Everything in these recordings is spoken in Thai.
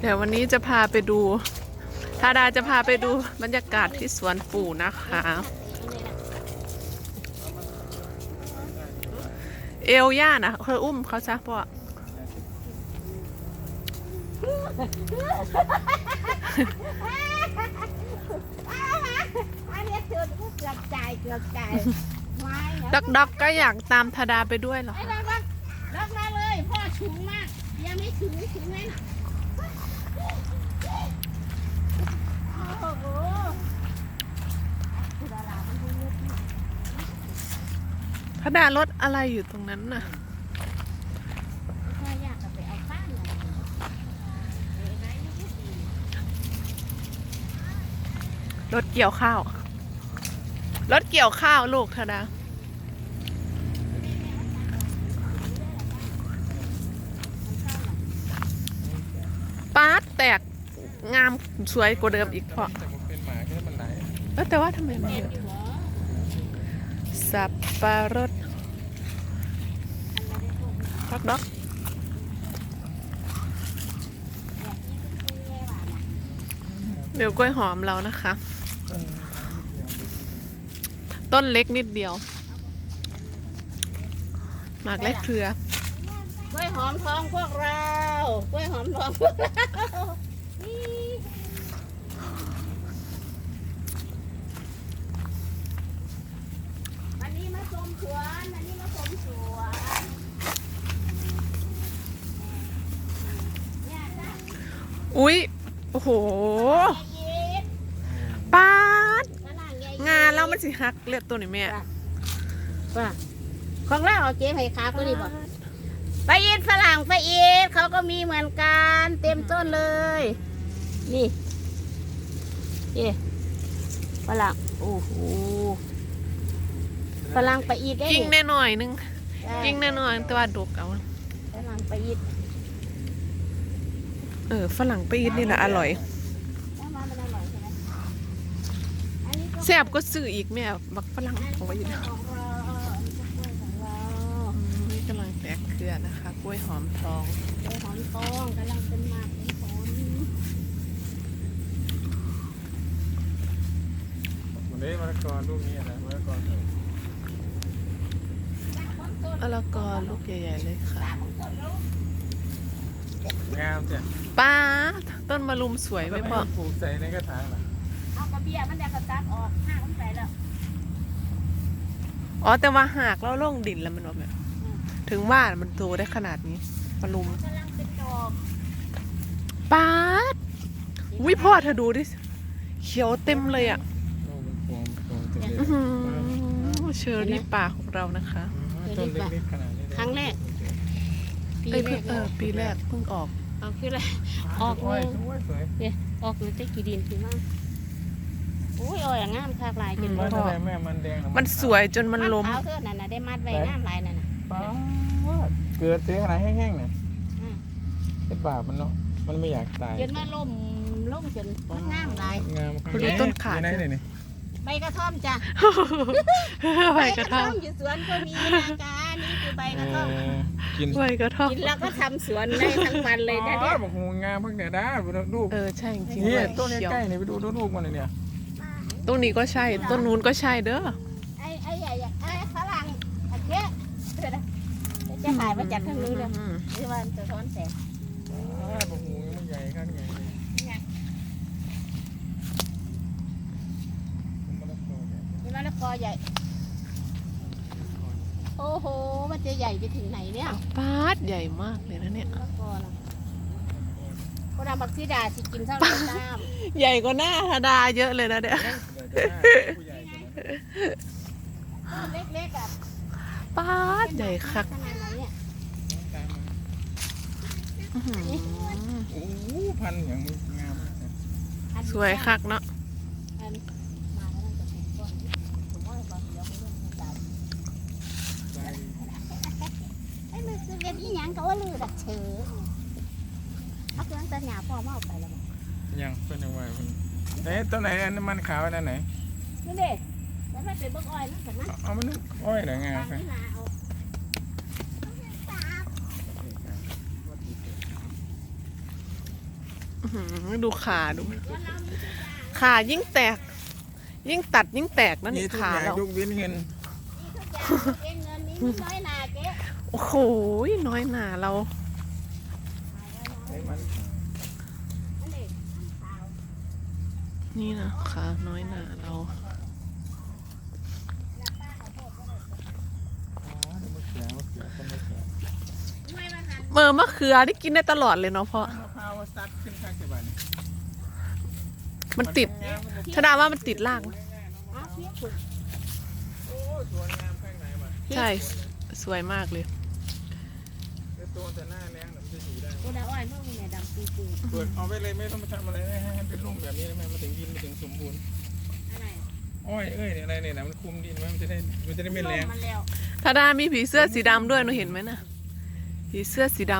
เดี๋ยววันนี้จะพาไปดูทาดาจะพาไปดูบรรยากาศที่สวนปู่นะคะ เอลย่านะเธออุ้มเขาซะพ่ออันนี้เกือบเกือบใจเกือบใจไม่นะด็อกด็อกก็อยากตามทาดาไปด้วยเหรอไอ้คะรักรักรักมาเลย พ่อฉุงมาก ยังไม่ถึงถึงไหมน่ะ พระดารถอะไรอยู่ตรงนั้นน่ะรถเกี่ยวข้าว รถเกี่ยวข้าวลูกเธอนะาร์ตแต กงามสวยกว่าเดิมอีกเพราะแต่ผมเป็นหมาแค่มันไหลเอ้ยแต่ว่าทำไมมันเยอะอยู่เหรอสับปะรดด็อกด็อกเดี๋ยวกล้วยหอมเรานะคะ ต้นเล็กนิดเดียว หมากเล็กเครือก ล้วยหอมทองพวกเรากล้วยหอมทองพวกเรานี่วันนี้มาชมสวนวันนี้มาชมสวนเนี่ยจ้ะอุ๊ย โอ้โหยายยิดปาดฝรั่งยายยิดงานเรามันสิหักเลือดตัวนี่แม่ว่าของเราเอาเจ๊ไผ่ขาวก็ดีบ่ ไปอีทฝรั่งไปอีทเขาก็มีเหมือนกัน เต็มต้นเลย นี่นี่ฝรั่งโอ้โหฝรั่งไปอีทได้กิ้งนี่แน่หน่อยนึงได้กิ้งแน่หน่อยแต่ว่าดกเอาฝรั่งไปอีทเออฝรั่งปีดนี่แหละอร่อยแล้วมามันอร่อยใช่ไหมอันนี้ก็แซ่บก็ซื้ออีกแม่บักฝรั่งอันนี้เอาไว้อยู่นะ ของเราอันนี้ก็กล้วยของเรา อืมนี่กำ ลังแตกเครือนะคะ กล้วยหอมทอง กล้วยหอมทองกำลังเป็นหมากเป็นผลวันนี้มะละกอลูกนี้นะมะละกอเถอะมะละกอลูกใหญ่ๆเลยค่ะงามจ้ะป้าดต้นมะลุมสวยไหมพ่อปลูกใส่ในกระถางนะเอากระเบียมันจะกระตัดออกห้ามันไปแล้วอ๋อแต่ว่าหากเราลงดินแล้วมันว่าแบบ ถึงว่ามันโตได้ขนาดนี้มะลุมกำลังเป็นดอกป้าดวิพ่อเธอดูดิ เขียวเต็มเลยอะโอ้มันพวงพวงจะเยอื้ออะหือเชอรี่ป่าของเรานะคะต้นเล็กๆขนาดนี้เลยครั้งแรกปีเอ้ยแรเพิ่งกเออปีแรกเพิ่งออกเอาขึ้นเลยออกโอ้เลยยสวยสวยเนี่ยออกเลยได้กี่ดินกี่มากโอ้ยอ่อยงามคากลายจนอืว่าทำไมแม่มันแดงะมันสวยจนมันล้มขาวเท่านั้นนะได้มัดไว้งามลายนั่นน่ะ ป้าดเกิดเสียขนาดแห้งๆเนี่ยอืมเป็นบาปมันเนาะ มันไม่อยากตายจนมาล่มล่มจนมันงามลายงามคุณดูต้นขาอยู่ไหนเนี่ยนี่ใบกระท่อมจ้ะใบกระท่อมอยู่สวนก็มีนะจ๊ะนี่คือใบกระท่อมเออกินใบกระท่อมกินแล้วก็ทำสวนได้ทั้งวันเลยนะอ๋เนี่อยบอกงูงามเพิ่งเนี่ยได้ดูเออใช่จริงๆนี่ด้วยต้นเขียวใกล้ๆนี่ไปดูลูกมันเลยเนี่ย ต้นนี้ก็ใช่ ต้นนู้นก็ใช่เด้อไอ้ไอ้ใหญ่ไอ้ฝรั่งอันเนี้ยเดี๋ยวนะเดี๋ยวจะ ถ่ายมาจากทางนู้นเลยนี่ว่าสะท้อนแสงอ๋อบอกงูมันใหญ่ข้างใหญ่เลยไงมันมะละกอเนี่ยนี่มะละกอใหญ่ โอ้โห มันจะใหญ่ไปถึงไหนเนี่ยปาดใหญ่มากเลยนะเนี่ยมะละกอนะพระบักซีดาสิกินเท่าไหร่น้ใหญ่กว่าหน้าธดาเยอะเลยนะเนี่ยผู้ใหญ่กว่านั้นำต้นเล็กๆอะปาดใหญ่คัก ขนาดไหนเนี่ย ตามมา อื้อหือ โอ้โหพันธุ์อย่างมันงามมากนะอันนี้สวยคักเนาะอันมาแล้วจะเป็นก้อนผมว่าบอกเดี๋ยวไม่รู้จะจ่ายใบไอ้มันคือเป็นอีหยังก็ว่าลือดักเชือเอาเครื่องตัดหญ้าพ่อมาเอาไปแล้วบอกยังเป็นยังไงมันเอ๊ะต้นไหนอันนั้นมันขาวอันนั้นไหนนี่เด้แล้วมันเป็นเบิกอ้อยนั่นกันนะเอาเอามันนึกอ้อยเหรองาตามครับ นี่นาเอา เอื้อหือ ดูขาดู ขายิ่งแตก ยิ่งตัดยิ่งแตกนั่นมีนี่ทุกขาอย่างเรายกเว้นเงินเจ๊เงินนี้น้อยหนาเจ๊โอ้โหน้อยหนาเราให้มันอันนี้นี่นะขาน้อยหนาเราอ๋อเดี๋ยวมะเขือมะเขือต้นมะเขือไม่มาหันเมอมะเขือได้กินได้ตลอดเลยเนาะเพราะมะพร้าว ซัดขึ้นข้างกี่บาทนี่มันติดชนะว่ามันติดล่างเอาเพี้ยขุดโอ้สวยงามข้างในมาใช่ สวยมากเลยเดี๋ยวตัวแต่หน้าแรงเดี๋ยวมันจะอยู่ได้ กูดาอ้อยเมื่อมึงเนี่ยดำปีปีเปิดเอาไว้เลยไม่ต้องไปทำอะไรให้ให้เป็นร่มแบบนี้นะแม่มาถึงดินมาถึงสมบูรณ์ อะไรอ้อยเอ้ยเนี่ยอะไรเนี่ยนะมันคุมดินไว้มันจะได้มันจะได้ไม่แรง มันแล้ว ทาดามีผีเสื้อสีดำด้วยหนูเห็นไหมนะผีเสื้อสีด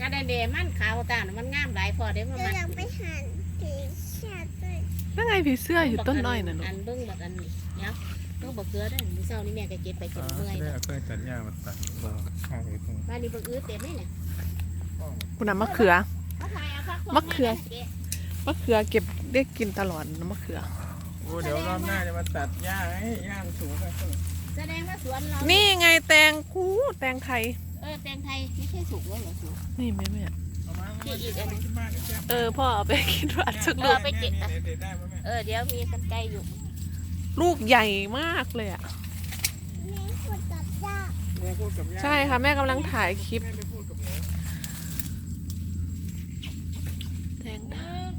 ก็ได้เดมันขาวตามันงามหลายพอเด้มันเรามันอยากไปหันผีชาติด้วยำนั่นไงผีเสื้ออยู่ต้นอ้อยน่ะหนูอันเบิ้งบักอันเนี่ยต้องบักเกลือได้มื้อเช้านี่แม่ก็เก็บไปจอ๋อนเมื่อยจะได้เอาเครื่องตัดหญ้ามาตัดเราข้างไว้ตรงบ้านนี้บักอื้อเต็มเลยเนี่ยอ้อคุณน่ะมะเขือเขาถ่ายเอาพักมะเขือ มะเขือเก็บได้กินตลอดนะมะเขือ โอ้เดี๋ยวรอบหน้าจะมาตัดหญ้าให้หญ้ามันสูงขึ้นแสดงว่าสวนเรานี่ไงแตงคูแตงไทย เออแตงไทยไม่ใช่สุกเลยเหรอสุกนี่แม่แม่เอามาเอามาเดี๋ยวเอาไปที่บ้านนะจ๊ะเออพ่อเอาไปกินวัดสักเอลูอกไปเก็บแม่เนี่ยเด็ดได้ปะแม่เออเดี๋ยวมีกันไกลอยู่ ลูกใหญ่มากเลยอะแม่พูดกับย่าแม่พูดกับย่าใช่ค่ะแม่กำลังถ่ายคลิปแม่ไปพูดกับหนูแตงหนึ่ง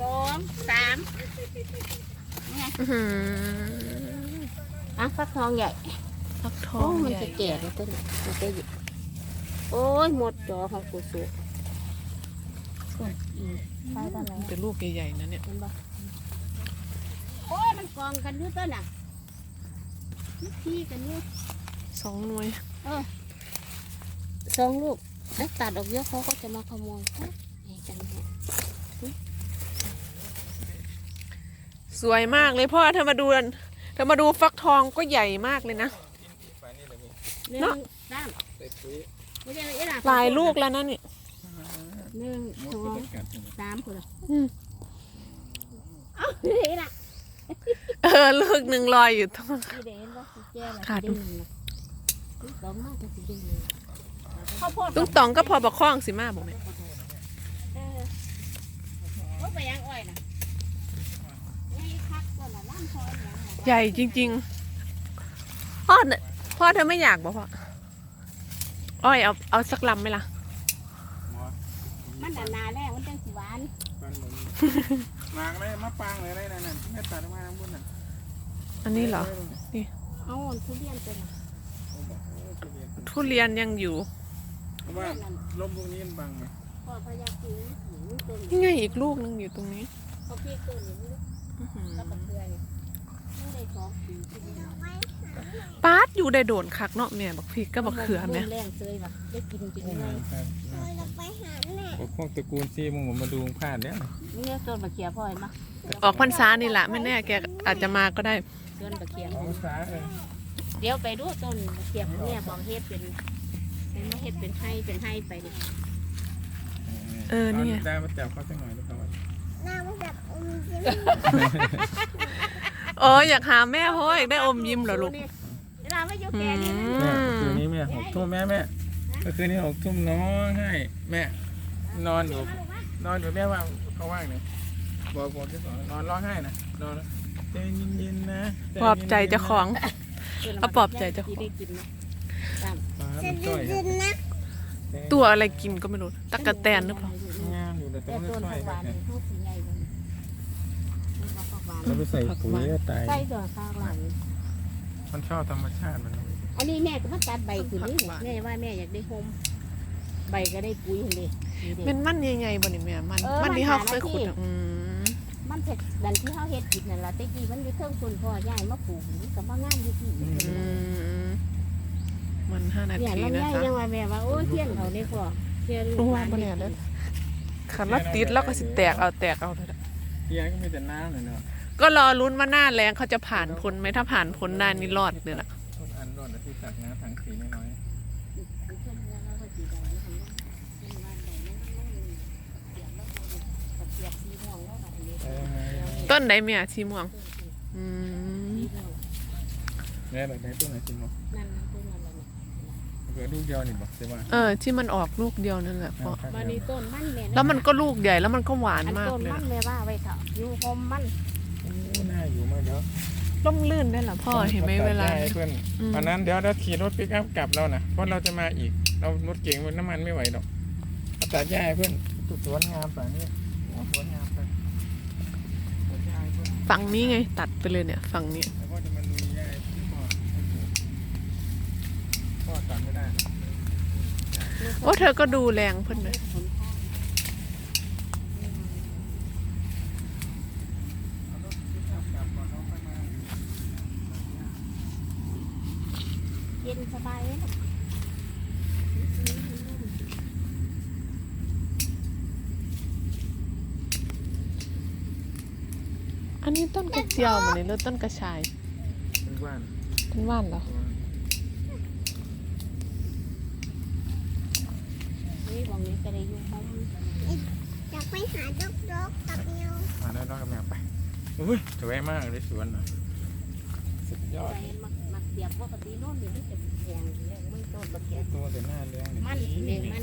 สองสามอื้อหืออะฟักทองใหญ่ ฟักทอโอ้งมันใหญ่จะแก่เลยต้นนี้มันจะหยุดโอ้ยหมดจอของกูสุกส่วนอีกไปตอนไหนเป็นลูกใหญ่ๆนะเนี่ยเห็นบ่โอ้ยมันกองกันอยู่ต้นน่ะมันพี่กันอยู่สองหน่วยสองลูกแล้วตัดออกเยอะเขาก็จะมาขโมยเฮ้ยนี่กันเนี่ยสวยมากเลยพ่อเธอมาดูเธอมาดูฟักทองก็ใหญ่มากเลยนะไปนี่ เลยนี่หนึ่เนาะงสามใส่ปุ๋ยไม่ใช่ไอ้หหลายลูกแล้วนะนี่หนึ่งหมดสอก็งจะกัดใช่ไหมสามคนละอืมเอ้าเฮ้ยล่ะเออลูกหนึ่งลอยอยู่ตรงพี่เด่นว่าสิแก่ละขาดสิได้หนึ่งนะลูกสองมากจะสิได้หนึ่งข้าวโพดตุ้งตองก็พอบอกข้องสิมาบอกไหมเออว่าไปยังอ้อยน่ะไม่คักก่อนน่ะน้ำพออย่างน่ะใหญ่จริงๆพ่อเนี่ย พ่อเธอไม่อยากบอกพ่ออ้อยเอาเอาสักลำไหมล่ะหมอมันหนาหนาแรกมันจังสิหวานปันหมดมางเลยมะปางเลยอะไรนั่นน่ะแม่ตัดออกมาทั้งบนน่ะอันนี้เหรอ เอาอันทุเรียนเป็นน่ะโอ้บอกโอ้ทุเรียนทุเรียนยังอยู่เพราะว่าลมพวกนี้มันบังไงพ่อพยากินหิวต้นนี่ไงอีกลูกหนึงอยู่ตรงนี้เขาพี่ต้นอย่างนี้อื้อหือแล้วก็เกลือนี่ไม่ได้สอง ปีที่นี่ปาดอยู่ได้โดนคักเนาะแม่บักพริกก็บักเขือแม่แรงเซยว่ะได้กินจริงโอ้ไงยครับเราอยากไปหาแม่พวกตระกูลซีมึงผมมาดูพลาดแล้วนี่เรียกต้นบะเขียพ่อเห็นปะออกพรรษานี่แหละไม่แน่แกอาจจะมาก็ได้ต้นบะเขียเอาภาษาเออเดี๋ยวไปดูต้นบะเขียเนี่ยบอกเฮ็ดเป็นเป็นมาเฮ็ดเป็นให้เป็นให้ไปดิเออนี่ไงได้มาจับเขาสักหน่อยดีกว่าหน้ามันแบบอม ยิ้มเอออยากหาแม่เพราะว่าอยากได้อมยิ้มเหรอลูกเวลาไม่อยู่อืแก่นี่นะแม่มคืนนี้แม่หกทุ่มแม่แม่ก็คืนนี้หกทุ่มน้องให้แม่ นอนอยู่นอนอยู่แม่ว่าเขาว่างเนี่ยบอกบอกที่สองนอนร้องไห้นะนอนใจเย็นๆนะปลอบใจเจ้าของเอาปลอบใจเจ้าของได้กินนะฟ้าจะมันจ้อยยืนนะตัวอะไรกินก็ไม่รู้ตะกะแตนหรือเปล่างามอยู่แต่แต่ต้องต้นจ้อยผักหวานๆนี่เขาสีใหญ่เลยผักหวาน แล้วไปใส่ปุ๋ยก็ตาย ใส่ดอกข้าวหลังมันชอบธรรมชาติมันอันนี้แม่ก็มาตัดใบคือนี่แม่ว่าแม่อยากได้โฮมใบก็ได้ปุ๋ยเห็นดินี่เด้เป็นมันยังไงบ่นี่แม่มันเออมันที่มันเขาหาเคยขุดหน้าที่อะอืมมันเผ็ดดันที่เขาเฮ็ดกินนั่นล่ะแต่กี้มันมีเครื่องคนพ่อย่ายมาปลูกนี่ก็มางานอยู่ที่อืมมันห้านาเนี่ยทีลำนะไยจ๊ะยังว่าแม่ว่าโอ้เที่ยงเขาได้พอเที่ยงลูกโอ้หลานบ่แน่เด้อขันละติดแล้วก็สิแตกเอาแตกเอาเถอะเพียก็มีแต่น้ำเลยเนาะ ก็รอลุ้นว่าหน้าแรงเขาจะผ่านพ้นไหมถ้าผ่านพ้นได้นี่รอดเลยล่ะต้นอันรอดนะที่ตัน้ถังสีน้อยต้นไหนเมียชีม่วงแม่แบบไหนต้นไหนชีม่วงเหอลูกเดียวนี่บอกใช่ไหมเออที่มันออกลูกเดียวนั่นแหละเพราะแล้วมันก็ลูกใหญ่แล้วมันก็หวานมากเลยต้นมันแม่ว่าไว้เถอะอยู่คมมัน อยู่มากเดี๋ยวล่มลื่นได้เหรอพ่อเห็นไหมเวลาให้เพื่อนอืม วันนั้นเดี๋ยวเราขี่รถปิกอัพกลับแล้วนะเพราะเราจะมาอีก เรารถเก๋งน้ำมันไม่ไหวหรอกเอาตัดหญ้าให้เพื่อนตุดสวนงามป่านี้โอ้สวนงามไปตัดหญ้าให้เพื่อนฝั่งนี้ไงตัดไปเลยเนี่ยฝั่งนี้ แล้วก็จะมาลุยหญ้าให้พ่อให้ปลูกพ่อตัดไม่ได้หรอกโอ้เธอก็ดูแรงเพิ่นเลย เอารถปิกอัพกลับก่อนเราค่อยมา เย็นสบายเลยนะ อันนี้ต้นกระ เจียวเหมือนในรถต้นกระชายเป็นบ้านต้นว่านเหรอนี่บอกนี้ก็ได้อยู่คมอยากไปหาดกดกกับนิวมาแล้วน้องกับแมวไปอุ้ยสวยมากเลยสวนน่ะสุดยอดไปมักมักเสียบปกติโน่นเดี๋ยวมันจะแพงเลยมันต้นบักเขียตัวแต่หน้าเลี้ยงมันเลี้ยงมัน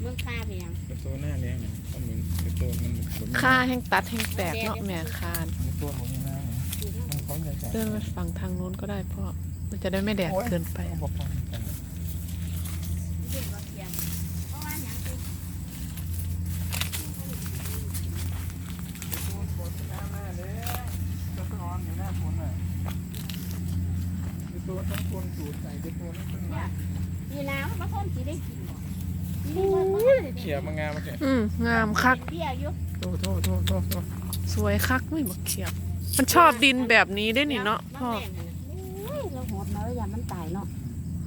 เมืองค่าไปยังเป็นตัวหน้าเลี้ยงเนี่ยก็เหมือนเป็นตัวมันเหมือนค่าแห้งตัดแห้งแตกเนาะแม่คานมันตัวของหน้าเนี่ยมันเขาใหญ่ๆเดินไปฝั่งทางนู้นก็ได้พ่อมันจะได้ไม่แดดเกินไป บอกฟังกัน เรื่องบักเขียเพราะว่าอย่างคือ ฝนหน้าหน้าเด้ตัวร้อนอยู่หน้าฝนอะตัวทั้งคนสูดใส่เป็นตัวนั้นเป็นไม้ มีน้ำมาต้นสีได้กินบ่ เขียว มางามมาแกอืมงามคักเบี้ยอยู่โทษโทษโทษโทษโทษสวยคักไม่บักเขียบ มันชอบดินแบบนี้ได้นี่เนาะพ่อโอ้ยเราโหดมาแล้วอย่ามันตายเนาะ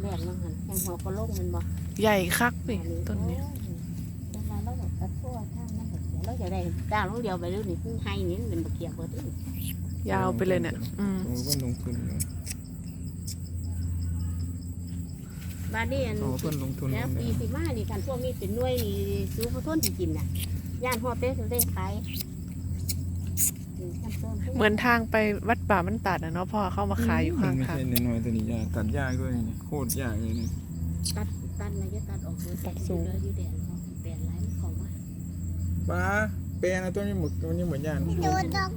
แหลกมันหันแข่งหัวก็โลกมันบ่ใหญ่คักนี่ต้นเนี้ยเวลาเราแบบตัดทั่วข้างนั้นเราจะได้ก้าวลูกเดียวไปเรื่อยนี่เพิ่งให้นี่มันเป็นบักเขียบเบิดนี่ยาวไปเลยเนี่ยอืม โอ้เพิ่นลงทุนอยู่ บ้านนี้อันโอ้เพิ่นลงทุนแล้วปีสิมานี่กันพวกนี้เป็นหน่วยนี่ซื้อพอต้นที่กินน่ะย่านฮอดเต้จะได้ขายอืมขั้นต้นเหมือนทางไปวัดป่ามันตัดนะเนาะพ่อเข้ามาขายอยู่ข้างไม่ทางใช่น้อยๆตัวนี้ยากตัดยากด้วยนี่โคตรยากเลยนี่ตัดตัดอะไรจะตัดออกเลยเลยอยู่แดนเขาแดนไรมันเขาว่าป้าเปรนะตัวนี้หมดตัวนี้เหมือนยานดูดกดก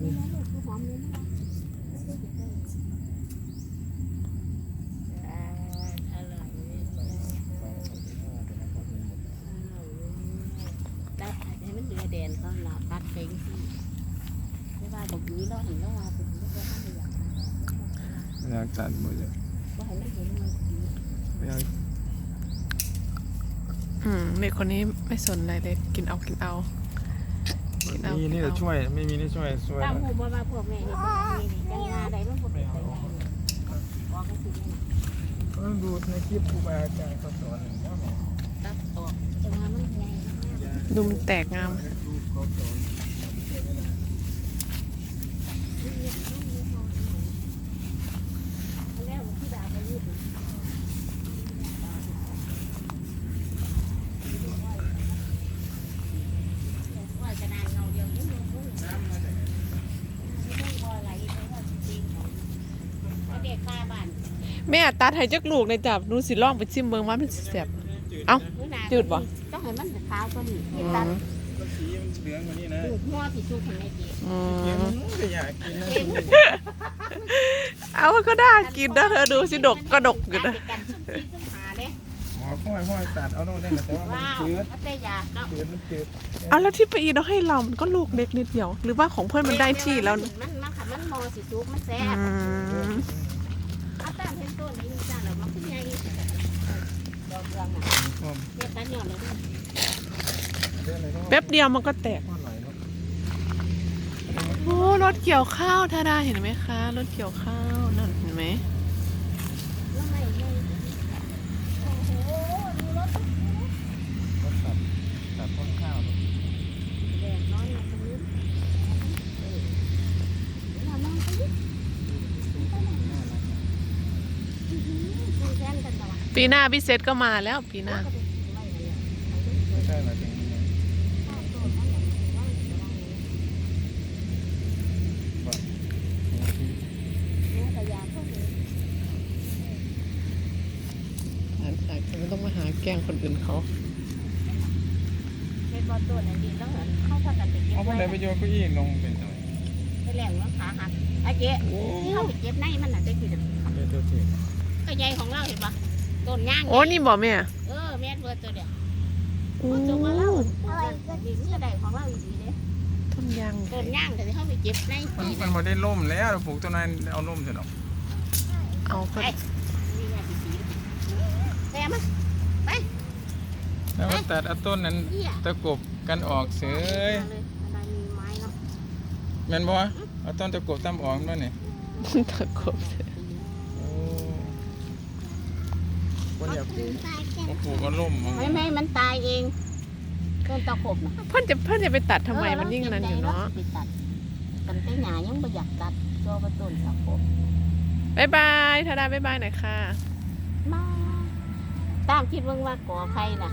นี่นะลูกคือหอมเลยนะ นี้เราเห็นแล้วว่าเป็นไม่ได้ทำอย่างอยากตัดหมดเลยว่าให้มันเห็นมันอยากอืมเด็กคนนี้ไม่สนอะไรเลยกินเอากินเอากินเอามีกินี่นจะเอาช่วยไม่มีนี่ช่วยช่วยตามหูมาว่าพวกแม่นี่นี่ยังงาใดมันพวกแม่บอกกันสิก็ดูในคลิปครูบาอาจารย์เขาสอนหนึ่งว่าแม่ตัดออกจะมามันใหญ่มากดูมันแตกงาม ดูเขาสอน แล้วที่ดาไปยืด ว่าจะนานเงาเดียวนี่มันพุ่งน้ำมาแต่ไม่ต้องรออะไรเพราะว่าจริงของเด็กข้าบ้าน แม่ตัดให้จักลูกในจับหนูสิลองไปชิมเบิ่งว่ามันสิแซ่บเอ้า จืดบ่ ต้องให้มันขาวก็ดีที่ตัดก็สีมันเหลืองกว่านี้นะหูหัวที่สุกของในเจ๊อืเขียวมมันก็อยากกินนะเอาก็ได้กินนะเธอดูสิดกก็ดกอยู่นะกันซุ่มซีซุ่มหาเด้อ๋อค่อยค่อยตัดเอาโน่นได้แต่ว่ามันว้าวจืดมันได้ยากเนาะจืดมันจืดเอาแล้วที่ไปอีเราให้เรามันก็ลูกเล็กนิดเดียว หรือว่าของเพื่อนมันได้ที่แล้วมันมันขับมันมอสิสุกมันแซ่อืบมเอา ตามเห็นต้นนี้จ้าเรามาขึ้นใหญ่ดอกเรืองน่ะเนี่ยตัดยอดเลยด้อแป๊บเดียวมันก็แตกว่าไหลเนาะโอ้รถเกี่ยวข้าวทาดาเห็นไหมคะ รถเกี่ยวข้าวนั่นเห็นไหม ปีหน้าพี่เซตก็มาแล้วปีหน้าต้องมาหาแกงคนอื่นเขา เป็นบอลตัวไหนดีต้องเข้าพกันไปเก็บเอาคนไหนไโยนเก้าอี้ลงเป็นทำไไปแหลงแล้วขาหักไอ้เจ๊ที่เขาไปเก็บในมันน่ะจะกินเดี๋ยวเดี๋ยววก็ใหญ่ของเราเห็นปะ ต้นย่างโอ้นี่บอกแม่เออแม่นเบิร์ดตัวเดียวโอ้มันจงมาเล่าดีนี่ใดของเราดีเด้ต้นยางต้นย่างแต่ที่เขาไปเก็บในมันมันบ่ได้ล่มแล้วเราปลูกต้นนั้นเอาล่มเสร็จหรอกเอาก็นี่ไงสีสีแต่มันแล้วก็ตัดเอาต้นนั้นเหี้ยตะกบกันออกเสยอะไรมีไม้เนาะแม่นบ่เอาต้นตะกบตั้มออกด้วยนี่มันตะกบโอ้ คนอยากปลูกตายกันมาปลูกเอาล่มไม่ไม่มันตายเองต้นตะขบนะเพิ่นจะเพิ่นจะไปตัดทำไมมันยิ่งนั้นอยู่เนาะไปตัดกันไปหนายังไม่อยากตัดโจไปต้นตะขบบายบายทาดาบายบายหน่อยค่ะมาตามคิดเบิ่งว่าก่อใครน่ะ